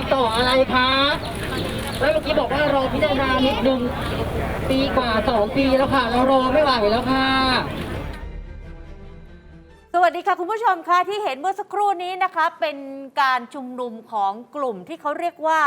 ามต่ออะไรคะ แล้วเมื่อกี้บอกว่ารอพิจารณานิดนึงปีกว่าสองปีแล้วค่ะ เรารอไม่ไหวแล้วค่ะ วัสดีค่ะคุณผู้ชมคะที่เห็นเมื่อสักครู่นี้นะคะเป็นการชุมนุมของกลุ่มที่เขาเรียกว่า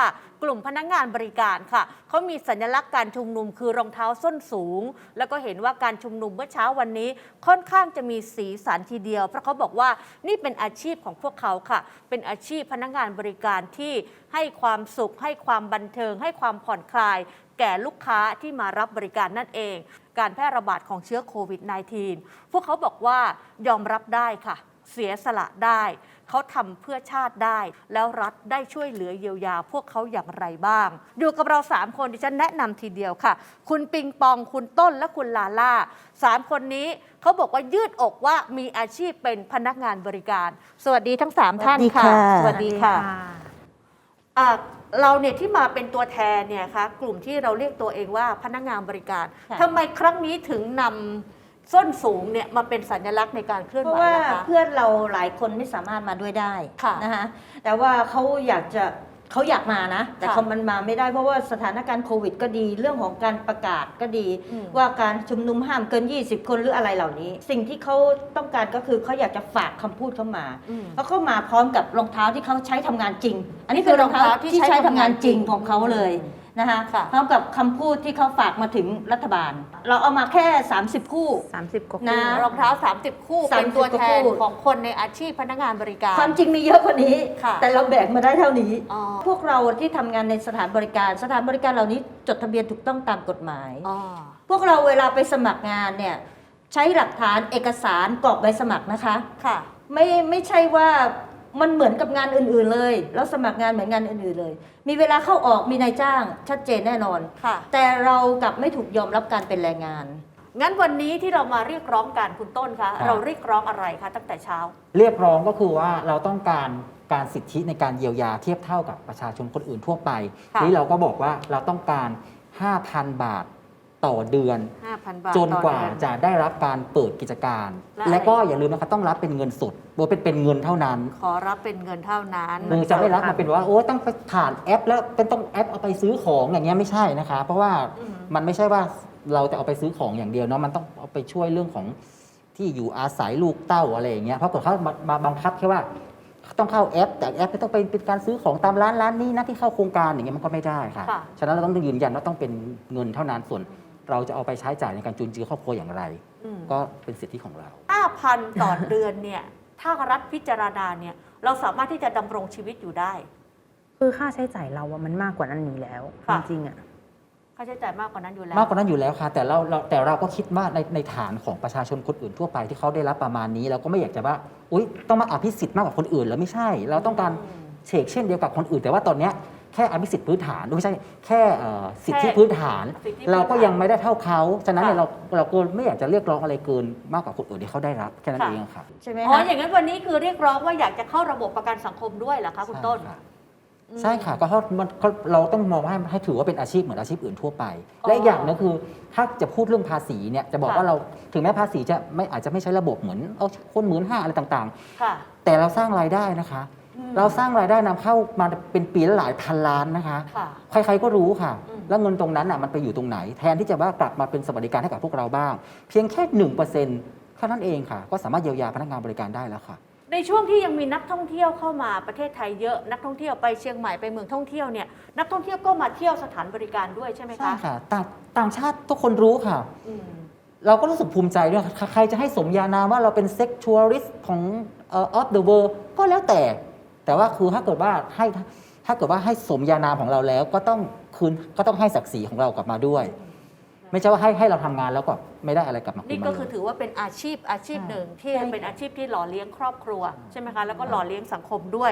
กลุ่มพนักงานบริการค่ะเขามีสัญลักษณ์การชุมนุมคือรองเท้าส้นสูง แล้วก็เห็นว่าการชุมนุมเมื่อเช้าวันนี้ค่อนข้างจะมีสีสันทีเดียว เพราะเขาบอกว่านี่เป็นอาชีพของพวกเขาค่ะ เป็นอาชีพพนักงานบริการที่ให้ความสุข ให้ความบันเทิง ให้ความผ่อนคลาย แก่ลูกค้าที่มารับบริการนั่นเอง การแพร่ระบาดของเชื้อโควิด -19 พวกเขาบอกว่ายอมรับได้ค่ะ เสียสละได้ เขาทำเพื่อชาติได้ แล้วรัฐได้ช่วยเหลือเยียวยาพวกเขาอย่างไรบ้าง อยู่กับเรา 3 คนดิฉันแนะนำทีเดียวค่ะ คุณปิงปองคุณต้นและคุณลาล่าสามคนนี้เขาบอกว่ายืดอกว่ามีอาชีพเป็นพนักงานบริการ สวัสดีทั้ง 3 ท่านค่ะ สวัสดีค่ะอะ เราเนี่ยที่มาเป็นตัวแทนเนี่ยคะกลุ่มที่เราเรียกตัวเองว่าพนักงานบริการค่ะ ทำไมครั้งนี้ถึงนำส้นสูงเนี่ยมาเป็นสัญลักษณ์ในการเคลื่อนเพไหวราะว่านะคะ เพื่อนเราหลายคนไม่สามารถมาด้วยได้ค่ะ นะคะแต่ว่าเขาอยากจะ เขาอยากมานะ แต่ค่ะเขามันมาไม่ได้เพราะว่าสถานการณ์โควิดก็ดี เรื่องของการประกาศก็ดีอืมว่าการชุมนุมห้ามเกิน 20 คนหรืออะไรเหล่านี้ สิ่งที่เขาต้องการก็คือเขาอยากจะฝากคำพูดเข้ามาอืมแล้วเข้ามาพร้อมกับรองเท้าที่เขาใช้ทำงานจริง อันนี้นี่คืคืออรองเท้ารองเท้าที่ที่ใช้ใช้ทำงางทำานนจริงของเขาเลย นะคะค่ะพร้อมกับคำพูดที่เขาฝากมาถึงรัฐบาล เราเอามาแค่ 30 คู่ 30 กว่านะ คู่รองเท้า 30 คู่30เป็นตัวแทนคู่ ของคนในอาชีพพนักงานบริการ ความจริงมีเยอะกว่านี้ ค่ะ แต่เราแบกมาได้เท่านี้ อ๋อ พวกเราที่ทำงานในสถานบริการ สถานบริการเหล่านี้จดทะเบียนถูกต้องตามกฎหมาย อ๋อ พวกเราเวลาไปสมัครงานเนี่ยใช้หลักฐานเอกสารกรอกใบสมัครนะคะ ค่ะ ไม่ไม่ใช่ว่า มันเหมือนกับงานอื่นๆเลย แล้วสมัครงานเหมือนงานอื่นๆเลย มีเวลาเข้าออกมีนายจ้างชัดเจนแน่นอน ค่ะ แต่เรากลับไม่ถูกยอมรับการเป็นแรงงาน งั้นวันนี้ที่เรามาเรียกร้องกันคุณต้นคะครับเราเรียกร้องอะไรคะตั้งแต่เช้า เรียกร้องก็คือว่าเราต้องการการสิทธิในการเยียวยาเทียบเท่ากับประชาชนคนอื่นทั่วไปค่ะ นี่เราก็บอกว่าเราต้องการ 5,000 บาท ต่อเดือน 5,000 บาทจนกว่าต่อเดือนจะได้รับการเปิดกิจการ และอะไร และก็อย่าลืมนะคะต้องรับเป็นเงินสดโดยเป็นเป็นเงินเท่านั้นขอรับเป็นเงินเท่านั้นคือจะไม่รับมาเป็นว่าโอ้ต้องไปผ่านแอป แล้วเป็นต้องแอปเอาไปซื้อของอย่างเงี้ยไม่ใช่นะคะ เพราะว่าอืมมันไม่ใช่ว่าเราจะเอาไปซื้อของอย่างเดียวเนาะมันต้องเอาไปช่วยเรื่องของที่อยู่อาศัยลูกเต้าอะไรอย่างเงี้ยเพราะเกิดเขามามาบังคับแค่ว่า ต้องเข้าแอป แต่แอปไม่ต้องไปเป็นการซื้อของตามร้านร้านนี้นะที่เข้าโครงการอย่างเงี้ยมันก็ไม่ได้ค่ะ ค่ะ ฉะนั้นเราต้องยืนยันว่าต้องเป็นเงินเท่านั้นส่วน เราจะเอาไปใช้จ่ายในการจุนเจือครอบครัวอย่างไร อืมก็เป็นสิทธิของเรา 5,000 ต่อเดือนเนี่ย ถ้ารัฐพิจารณาเนี่ย เราสามารถที่จะดำรงชีวิตอยู่ได้ คือค่าใช้จ่ายเราอะมันมากกว่านั้นอยู่แล้วจค่ะริงๆอะค่าใช้จ่ายมากกว่านั้นอยู่แล้ว มากกว่านั้นอยู่แล้วค่ะ แต่เราเราแต่เราก็คิดว่าในในฐานของประชาชนคนอื่นทั่วไปที่เขาได้รับประมาณนี้เราก็ไม่อยากจะว่าอุ๊ยต้องมาอภิสิทธิ์มากกว่าคนอื่นแล้วไม่ใช่ เราต้องการอืมเฉกเช่นเดียวกับคนอื่น แต่ว่าตอนเนี้ย แค่อภิสิทธิ์พื้นฐานไม่ใช่แค่เอ่อสิทธิแค่พื้นฐาน สิทธิพื้นฐานเราก็ยังไม่ได้เท่าเขาฉะนั้นเนี่ยค่ะ เราเราก็ไม่อยากจะเรียกร้องอะไรเกินมากกว่าคนอื่นที่เขาได้รับแค่นั้นค่ะ เองค่ะใช่ไหมอ๋อคะอย่างนั้นวันนี้คือเรียกร้องว่าอยากจะเข้าระบบประกันสังคมด้วยเหรอคะคุณต้น ใช่ค่ะอืมใช่ค่ะก็เพราะมันก็เราต้องมองให้ให้ถือว่าเป็นอาชีพเหมือนอาชีพอื่นทั่วไปอ๋อและอีกอย่างหนึงคือถ้าจะพูดเรื่องภาษีเนี่ยจะบอกค่ะ ว่าเราถึงแม้ภาษีจะไม่อาจจะไม่ใช้ระบบเหมือนเอาคนหมื่นห้าอะไรต่างค่ะๆแต่เราสร้างรายได้นะคะอืม เราสร้างรายได้นำเข้ามาเป็นปีละหลายพันล้านนะคะค่ะใครๆก็รู้ค่ะอืมแล้วเงินตรงนั้นอะมันไปอยู่ตรงไหน แทนที่จะว่ากลับมาเป็นสวัสดิการให้กับพวกเราบ้าง เพียงแค่หนึ่งเปอร์เซ็นต์แค่นั้นเองค่ะ ก็สามารถเยียวยาพนักงานบริการได้แล้วค่ะ ในช่วงที่ยังมีนักท่องเที่ยวเข้ามาประเทศไทยเยอะนักท่องเที่ยวไปเชียงใหม่ไปเมืองท่องเที่ยวเนี่ยนักท่องเที่ยวก็มาเที่ยวสถานบริการด้วยใช่ไหมใช่คะค่ะต่างต่างชาติทุกคนรู้ค่ะอืมเราก็รู้สึกภูมิใจด้วยค่ะใครจะให้สมญานามว่าเราเป็นเซ็กชวลิสต์ของเออฟเดอะเวิร์ก็แล้วแต่ แต่ว่าคือถ้าเกิดว่าให้ถ้าเกิดว่าให้สมญานามของเราแล้ว ก็ต้องคืนก็ต้องให้ศักดิ์ศรีของเรากลับมาด้วย ไม่ใช่ว่าให้ให้เราทำงานแล้วก็ไม่ได้อะไรกลับมาคืนี่นก็มาคือเลยถือว่าเป็นอาชีพอาชีพหนึ่งที่ใช่ค่ะเป็นอาชีพที่หล่อเลี้ยงครอบครัวใช่ไหมคะแล้วก็หล่อเลี้ยงสังคมด้วย